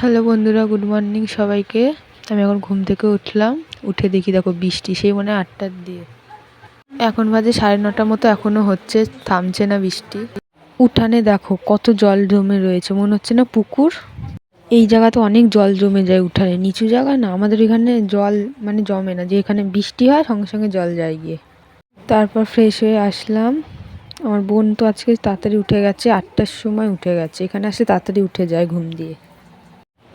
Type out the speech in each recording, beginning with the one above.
Hello বন্ধুরা, good morning সবাইকে। আমি এখন ঘুম থেকে উঠলাম। উঠে দেখি দেখো বৃষ্টি, সেই মনে আটটার দিয়ে এখন বাজে সাড়ে নটার মতো এখনও হচ্ছে, থামছে না বৃষ্টি। উঠানে দেখো কত জল জমে রয়েছে, মনে হচ্ছে না পুকুর? এই জায়গাতে অনেক জল জমে যায় উঠানে, নিচু জায়গা না, আমাদের এখানে জল মানে জমে না, যে এখানে বৃষ্টি হয়, সঙ্গে সঙ্গে জল যায় গিয়ে। তারপর ফ্রেশ হয়ে আসলাম। আমার বোন তো আজকে তাড়াতাড়ি উঠে গেছে, আটটার সময় উঠে গেছে, এখানে আসলে তাড়াতাড়ি উঠে যায় ঘুম দিয়ে।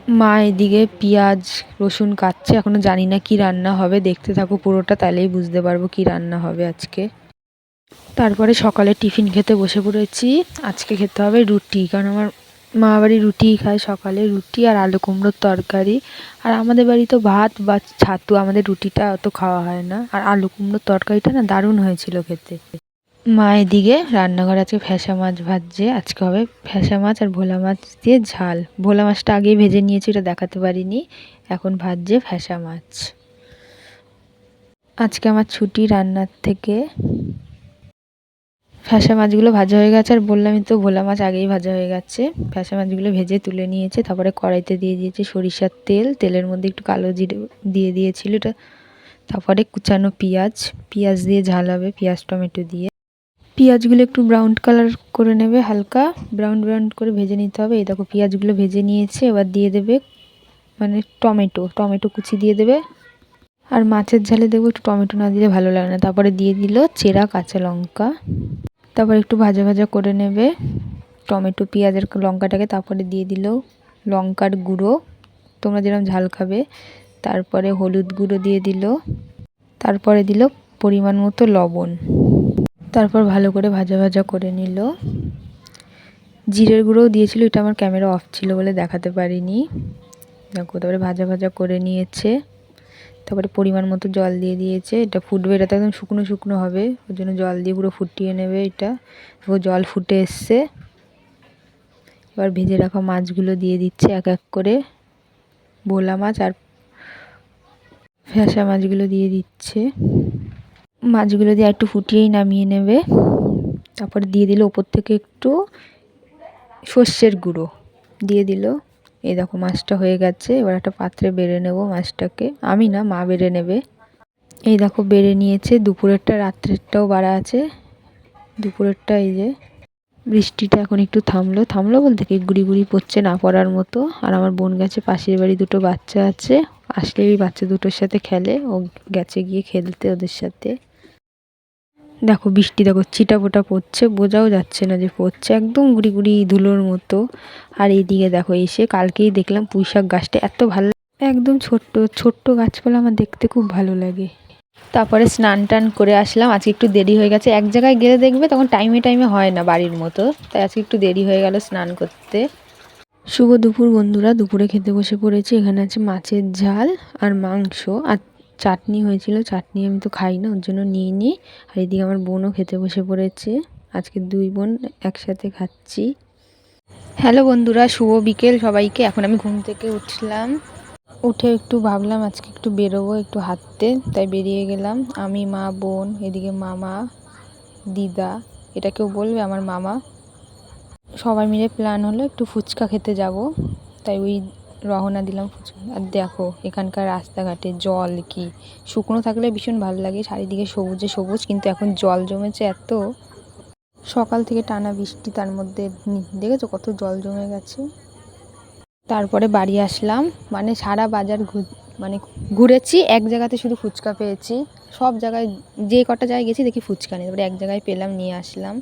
মা এদিকে পেঁয়াজ, রসুন কাটছে, এখনও জানি না কি রান্না হবে, দেখতে থাকো পুরোটা, তাহলেই বুঝতে পারব কি রান্না হবে আজকে। তারপরে সকালে টিফিন খেতে বসে পড়েছি, আজকে খেতে হবে রুটি, কারণ আমার মা বাড়ি রুটি খায় সকালে, রুটি আর আলু কুমড়োর তরকারি। আর আমাদের বাড়ি তো ভাত বা ছাতু, আমাদের রুটিটা অত খাওয়া হয় না। আর আলু কুমড়োর তরকারিটা না দারুণ হয়েছিল খেতে। মা এদিকে রান্নাঘরে আজকে ফ্যাসা মাছ ভাজছে। আজকে হবে ফ্যাসা মাছ আর ভোলা মাছ দিয়ে ঝাল। ভোলা মাছটা আগেই ভেজে নিয়েছি, ওটা দেখাতে পারিনি। এখন ভাজছে ফ্যাসা মাছ। আজকে আমার ছুটি রান্নার থেকে। ফ্যাসা মাছগুলো ভাজা হয়ে গেছে, আর বললামই তো ভোলা মাছ আগেই ভাজা হয়ে গেছে। ফ্যাসা মাছগুলো ভেজে তুলে নিয়েছে, তারপরে কড়াইতে দিয়ে দিয়েছে সরিষার তেল। তেলের মধ্যে একটু কালো জিরে দিয়ে দিয়েছিল এটা। তারপরে কুচানো পেঁয়াজ। পেঁয়াজ দিয়ে ঝাল হবে, পেঁয়াজ, টমেটো দিয়ে। পেঁয়াজগুলো একটু ব্রাউন কালার করে নেবে, হালকা ব্রাউন ব্রাউন করে ভেজে নিতে হবে। এই দেখো পেঁয়াজগুলো ভেজে নিয়েছে, এবার দিয়ে দেবে মানে টমেটো টমেটো কুচি দিয়ে দেবে। আর মাছের ঝালে দেখব একটু টমেটো না দিলে ভালো লাগে না। তারপরে দিয়ে দিল চেরা কাঁচা লঙ্কা। তারপর একটু ভাজা ভাজা করে নেবে টমেটো পেঁয়াজের লঙ্কাটাকে। তারপরে দিয়ে দিল লঙ্কার গুঁড়ো। তোমরা যেরকম ঝাল খাবে। তারপরে হলুদ গুঁড়ো দিয়ে দিল। তারপরে দিল পরিমাণ মতো লবণ। তারপর ভালো করে ভাজা ভাজা করে নিল। জিরের গুঁড়োও দিয়েছিল, এটা আমার ক্যামেরা অফ ছিল বলে দেখাতে পারিনি। দেখো, তারপরে ভাজা ভাজা করে নিয়েছে। তারপরে পরিমাণ মতো জল দিয়ে দিয়েছে। এটা ফুটবে, এটা তো একদম শুকনো শুকনো হবে, ওর জন্য জল দিয়ে পুরো ফুটিয়ে নেবে এটা। ও জল ফুটে এসছে। এবার ভেজে রাখা মাছগুলো দিয়ে দিচ্ছে এক এক করে। ভোলা মাছ আর ফ্যাসা মাছগুলো দিয়ে দিচ্ছে। মাছগুলো দিয়ে একটু ফুটিয়েই নামিয়ে নেবে। তারপরে দিয়ে দিল ওপর থেকে একটু সর্ষের গুঁড়ো দিয়ে দিল। এই দেখো মাছটা হয়ে গেছে, এবার একটা পাত্রে বেড়ে নেব মাছটাকে। আমি না, মা বেড়ে নেবে। এই দেখো বেড়ে নিয়েছে, দুপুরেরটা, রাত্রেরটাও বাড়া আছে। দুপুরেরটা এই যে, বৃষ্টিটা এখন একটু থামলো। থামলো বলতে কি, গুড়ি গুড়ি পড়ছে না পড়ার মতো। আর আমার বোন গেছে, পাশের বাড়ি দুটো বাচ্চা আছে। আসলে ওই বাচ্চা দুটোর সাথে খেলে, ও গেছে গিয়ে খেলতে ওদের সাথে। দেখো বৃষ্টি, দেখো চিটা ফোটা পড়ছে, বোঝাও যাচ্ছে না যে পড়ছে, একদম গুড়ি গুড়ি ধুলোর মতো। আর এইদিকে দেখো এসে কালকেই দেখলাম পুঁই শাক গাছটা এত ভালো একদম ছোট্ট ছোট্ট গাছপালা আমার দেখতে খুব ভালো লাগে। তারপরে স্নান টান করে আসলাম, আজকে একটু দেরি হয়ে গেছে। এক জায়গায় গেলে দেখবে তখন টাইমে টাইমে হয় না বাড়ির মতো, তাই আজকে একটু দেরি হয়ে গেল স্নান করতে। শুভ দুপুর বন্ধুরা, দুপুরে খেতে বসে পড়েছি, এখানে আছে মাছের ঝাল আর মাংস। আর চাটনি হয়েছিল, চাটনি আমি তো খাই না ওর জন্য নিয়ে নিই আর এদিকে আমার বোনও খেতে বসে পড়েছে। আজকে দুই বোন একসাথে খাচ্ছি। হ্যালো বন্ধুরা, শুভ বিকেল সবাইকে। এখন আমি ঘুম থেকে উঠলাম। উঠে একটু ভাবলাম, আজকে একটু বেরোবো, একটু হাঁটতে। তাই বেরিয়ে গেলাম। আমি, মা, বোন, এদিকে মামা, দিদা, এটা কেউ বলবে? আমার মামা। সবাই মিলে প্ল্যান হলো একটু ফুচকা খেতে যাব। তাই ওই রওনা দিলাম ফুচকা আর দেখো, এখানকার রাস্তাঘাটে জল কি? শুকনো থাকলে ভীষণ ভালো লাগে, চারিদিকে সবুজে সবুজ, কিন্তু এখন জল জমেছে এত। সকাল থেকে টানা বৃষ্টি, তার মধ্যে দেখেছ কত জল জমে গেছে? তারপরে বাড়ি আসলাম মানে সারা বাজার মানে ঘুরেছি, এক জায়গাতে শুধু ফুচকা পেয়েছি। সব জায়গায়, যে কটা জায়গায় গেছি দেখি ফুচকা নেই, তারপরে এক জায়গায় পেলাম, নিয়ে আসলাম।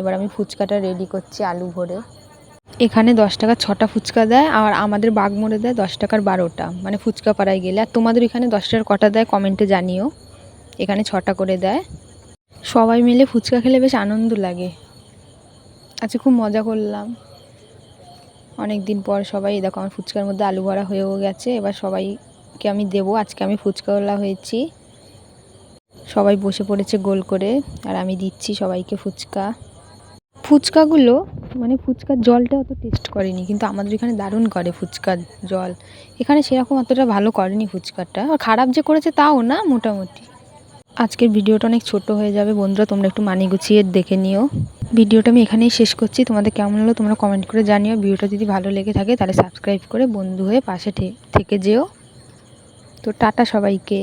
এবার আমি ফুচকাটা রেডি করছি আলু ভরে। এখানে দশ টাকার ছটা ফুচকা দেয় আর আমাদের বাগমোড়ে দেয় দশ টাকার বারোটা। মানে ফুচকা পাড়ায় গেলে। আর তোমাদের এখানে দশ টাকার কটা দেয় কমেন্টে জানিও। এখানে ছটা করে দেয়। সবাই মিলে ফুচকা খেলে বেশ আনন্দ লাগে। আচ্ছা খুব মজা করলাম। অনেক দিন পর সবাই, দেখো, আমার ফুচকার মধ্যে আলু ভরা হয়েও গেছে। এবার সবাইকে আমি দেবো। আজকে আমি ফুচকাওয়ালা হয়েছি। সবাই বসে পড়েছে গোল করে। আর আমি দিচ্ছি সবাইকে ফুচকা। ফুচকাগুলো মানে ফুচকার জলটা অত টেস্ট করেনি, কিন্তু আমাদের এখানে দারুণ করে ফুচকার জল। এখানে সেরকম অতটা ভালো করেনি ফুচকাটা আর খারাপ যে করেছে তাও না, মোটামুটি। আজকের ভিডিওটা অনেক ছোট হয়ে যাবে বন্ধুরা, তোমরা একটু মানি গুছিয়ে দেখে নিও। ভিডিওটা আমি এখানেই শেষ করছি। তোমাদের কেমন হলো তোমরা কমেন্ট করে জানিও। ভিডিওটা যদি ভালো লেগে থাকে তাহলে সাবস্ক্রাইব করে বন্ধু হয়ে পাশে থেকে যেও। তো টাটা সবাইকে।